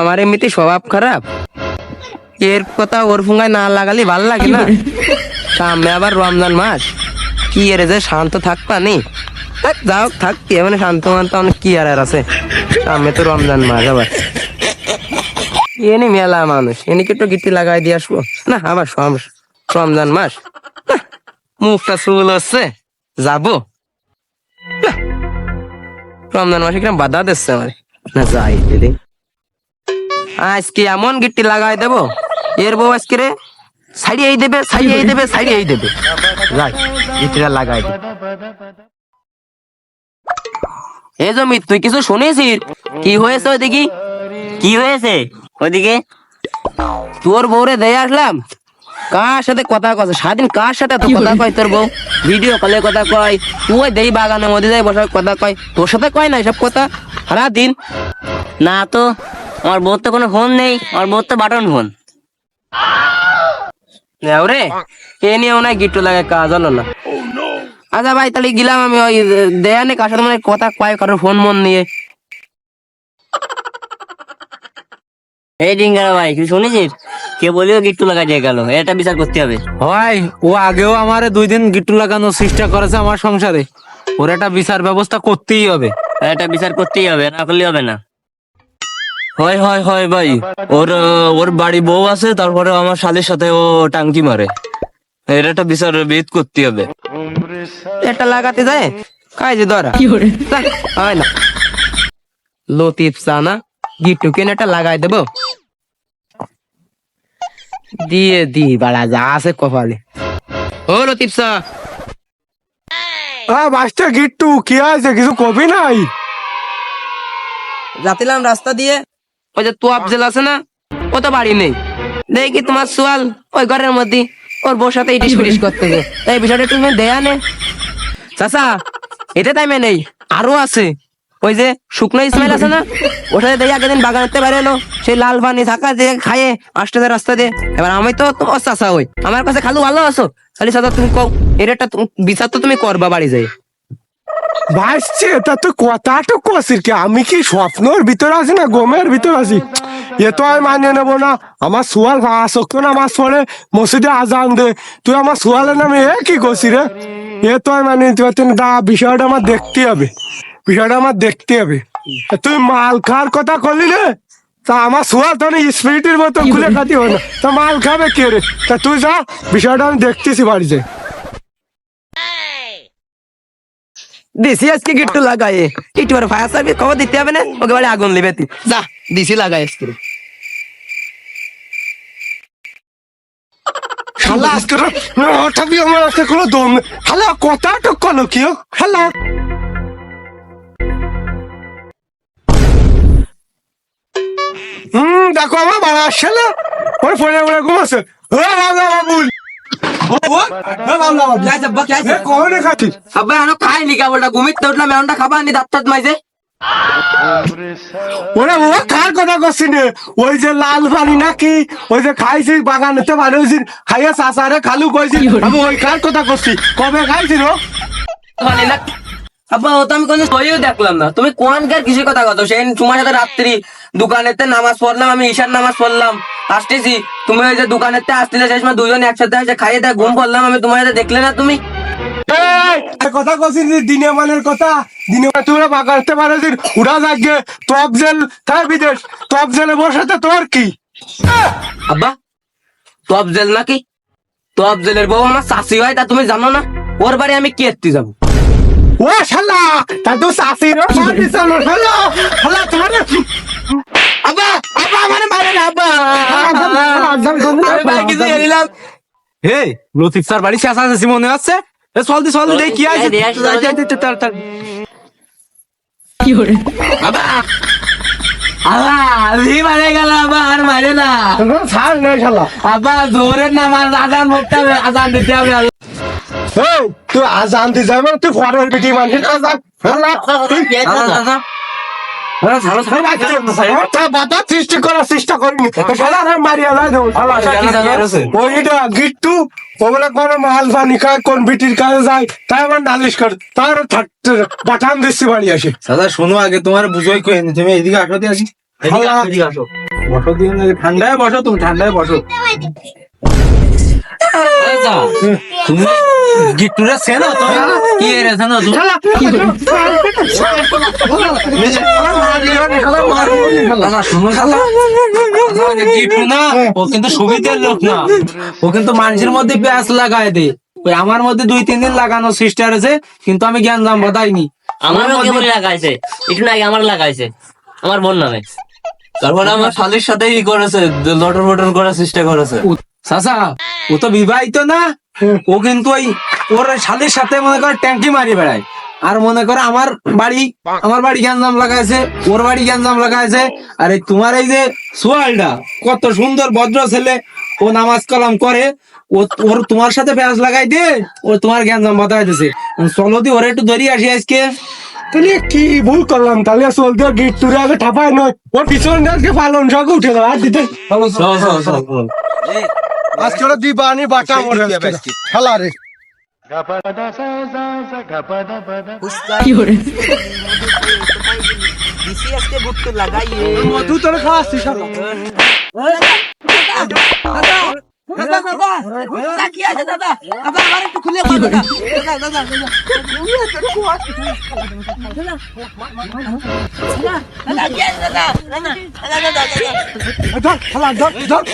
আমার এমনিতে স্বভাব খারাপ। এর কথা ওর ফুঙ্গায় না লাগালে ভালো লাগে না। সামনে আবার রমজান মাস। কি এর যে শান্ত থাকবা নি যাও থাক, কি মানে শান্ত মান্ত অনেক কি আর আছে। সামনে তো রমজান মাস আবার। এনে মেলা মানুষ এনিকে একটু গিট্টি লাগাই দিয়ে আসব? না, আবার রমজান মাস। মুখটা চুল হচ্ছে, যাব। রমজান মাসে কিরম বাধা দিচ্ছে আমার। না, যাই, দিদি। আজকে এমন গিট্টি লাগাই দেবো। এর বউ আজকে রে সাইডিয়েই দেবে সাইডিয়েই দেবে সাইডিয়েই দেবে। যাই গিট্টিটা লাগাই দে। এ জমি তুই কিছু শুনেছিস? কি হয়েছে কি হয়েছে তোর বউরে দিয়ে আসলাম। কার সাথে কথা কয়? সারাদিন কার সাথে এত কথা কয় তোর বউ? ভিডিও কলে কথা কয়। তুই দেই বাগানের মধ্যে যাই বসে কথা কয়। তোর সাথে কয় না এসব কথা? সারাদিন। না তো। আমার বউর তো কোনো ফোন নেই আমার বউর তো বাটন ফোন। রে এ নিয়ে মনে হয় গিট্টু লাগে কাজ হলো না। আচ্ছা ভাই তাহলে গেলাম আমি ওই দেয়ানে কার সাথে মানে কথা কয় কারোর ফোন মন নিয়ে। এই ডিঙ্গারা ভাই তুই শুনেছিস? কে বলিও গিট্টু লাগা যায় গেল এটা বিচার করতে হবে। হয় ও আগেও আমারে দুই দিন গিট্টু লাগানোর চেষ্টা করেছে আমার সংসারে। ওর একটা বিচার ব্যবস্থা করতেই হবে। এটা বিচার করতেই হবে না করলে হবে না। হয় হয় হয় ভাই। ওর ওর বাড়ি বউ আছে তারপরে আমার শালের সাথে ও টাঙ্কি মারে। এর একটা বিচার বেদ করতে হবে। এটা লাগাতে যায়? কাজ ধরা। হয় না। লতিফ সানা গিট্টু কেন এটা লাগাই দেবো। দিয়ে দি বাড়া যা আছে কপালে। ও লতিফ সা হ্যাঁ মাস্টার গিট্টু কি আছে কিছু কবি নাই? যাতিলাম রাস্তা দিয়ে। ওই যে তোয়াপ জেল আছে না, ও তো বাড়ি নেই। দেখি তোমার সোয়াল ওই ঘরের মধ্যে, ওর বউর সাথে ইটিস পিটিস করতে তাই বিষয়টা তুমি দেয়া নে। চাচা এতে টাইমে নেই, আরও আছে। ওই যে শুকনো ইসমাইল আছে না, ওর সাথে দেখি আগের দিন বাগানতে বাইরে এলো সেই লাল পানি থাকা দিয়ে খায়ে আসতে যায় রাস্তা দিয়ে। এবার আমি তো তোমার চাচা ওই আমার কাছে খালু ভালো আছো। খালি চাচা, তুমি কও, এর একটা বিচার তো তুমি করবা বাড়ি যাই। ভাসছে, তা তুই কথাটা কছিস কি? আমি কি স্বপ্নর ভিতর আছি না গমের ভিতর আছি? এ তো আমি মানিয়ে নেব না। আমার সোয়াল আসক্ত না, আমার পরে মসজিদে আজান দে। তুই আমার সোয়ালের নামে এ কি করছিস রে এ তো আমি মানিয়ে নিতে পারছি না। তা বিষয়টা আমার দেখতে হবে। বিষয়টা আমার দেখতে হবে। তুই মাল খাওয়ার কথা করলি রে? তা আমার সোয়াল তো স্পিরিটের মতো খুলে খাতি না। তা মাল খাবে কে রে? তা তুই যা, বিষয়টা আমি দেখতেছি বাড়িতে। দিছি, আজকে গিট্টু লাগাই। একটু আর ফায়ার সার্ভিস খবর দিতে হবে না? ওকে বাড়ি আগুন লিবে তুই যা, দিছি, লাগাই আজকে। শালা, আজকে হঠাৎ আমার আজকে কোনো দম। নেই। শালা কথাটা কলো কি, ও? শালা। হুম, দেখো আমার বাবা আসছে না ওর ফোনে ফোনে ঘুমাচ্ছে ও, বাবা, বাবুল। ও, ও, এ বাবা। বাবুল। এ, কখনে খাচ্ছিস? আব্বা আনো খাই নি কেবলটা ঘুমিতে উঠলাম এমনটা খাবার নি দাঁত টাত মাইজে। ওরে ও কার কথা করছি ওই যে লাল পানি নাকি ওই যে খাইছিস বাগানেতে বানিয়েছিস খাইয়া খালু আমি ওই কার কথা করছি কবে মানে আব্বা ও তো আমি কোনো সইও দেখলাম না। তুমি কোয়ানকার কিসের কথা কত? সেই তোমার সাথে রাত্রি দোকানেতে নামাজ পড়লাম আমি ঈশার নামাজ পড়লাম। আসতেছি। তুমি ওই যে দোকানেতে আসছিলে সেই সময় দুজন একসাথে এসে খাইয়ে দেয় ঘুম পড়লাম আমি তোমার সাথে দেখলে না তুমি? কথা কছিস দিনে মানের কথা দিনে তোরা বাগাতে পারছিস উড়া টপ জেল বিদেশ টপ জেলে বসাতে তোর কি? আব্বা টপ জেল নাকি? টপ জেলের বউ আমার শাশি হয় তা তুমি জানো না? ওর বাড়ি আমি কেটতে যাব। ও শালা তা তো শালা। শালা তোমার আব্বা আব্বা মারে না আব্বা। আজান আমি ভাই কিছু এলিলাম। হে লতিফ স্যার বাড়ি শেষ আছে মনে আছে? এ চল দি চল কি আছে এই দিয়ে আসি, যা, যা, যা, তাড়া, তাড়া। আব্বা আব্বা আমি মারে গেল আব্বা আর মারে না। ছাড় নে শালা। আব্বা জোরের না আমার আজান দিতে হবে তুই আজান যাবে তুই ফরের তা বাধা সৃষ্টি করার চেষ্টা করিনি। মারিয়া লাই দেবো ওইটা গিট্টু ও কোন মাল পানি খায় কোন বিটির কাছে যায় তাই আমার নালিশ করে তার বাটান দিচ্ছি বাড়ি আসে। দাদা শোনো আগে তোমার বুঝোই কই তুমি এইদিকে আসতে আসি। এদিকে আসো, এদিকে আসো। বসো দিন ঠান্ডায় বসো তুমি ঠান্ডায় বসো। আচ্ছা, তুমি গিট্টুরে তো কি না, শুনো শালা। গিট্টু ও কিন্তু সুবিধের লোক না ও কিন্তু মানুষের মধ্যে পেঁয়াজ লাগায় দে ওই আমার মধ্যে দুই তিন দিন লাগানো সিস্টার আছে কিন্তু আমি জ্ঞান জাম বাদাইনি কেমন লাগাইছে? একটু আগে আমার লাগাইছে। আমার বোন নামে। তারপরে আমার শালির সাথে ই করেছে লটর বটর করার চেষ্টা করেছে। চাচা ও তো বিবাহিত না? ও কিন্তু ওই ওর শালির সাথে মনে করে ট্যাঙ্কি মারি বেড়ায়। আর মনে করে আমার বাড়ি আমার বাড়ি গ্যাঞ্জাম লাগাইছে ওর বাড়ি গ্যাঞ্জাম লাগাইছে। আর এই তোমার এই যে সোয়ালটা কত সুন্দর ভদ্র ছেলে ও নামাজ কালাম করে ও ওর তোমার সাথে পেঁয়াজ লাগাই দিয়ে ও তোমার গ্যাঞ্জাম দিছে চলো দি ওর একটু ধরি আসি আজকে। তাহলে কি ভুল করলাম? তাহলে চলতে গিট তুলে আগে ঠাপায় নয়। ওর পিছনে আজকে পালন শাক উঠে গেল আর দিতে চলো চলো চলো চলো। আজকে ওরা দিবানি বাটা মরে খেলা রে মধু তোর খাওয়াচ্ছি খেলা, ধর, ধর।